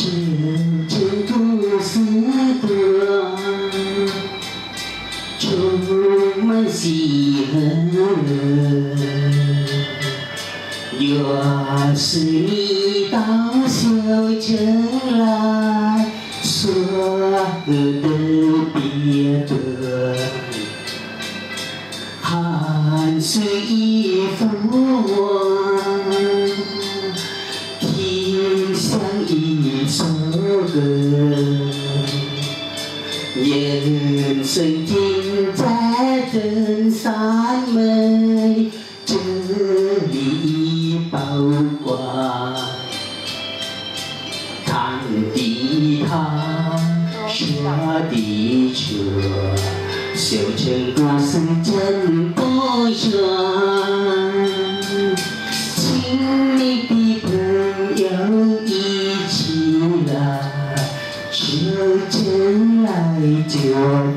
真情多似火，充满喜和乐。是你到小镇来，说的别多，寒水衣服我。风依然送我去，夜暖水天不盡散美，這裏包括看地他，下地球，修成故事真不朽。一起来，时间来就。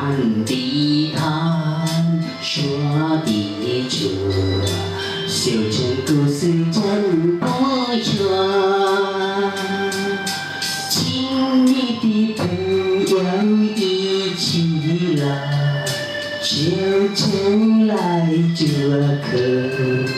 看地毯，说地主，小城故事真不错。亲密的朋友一起来，小城来做客。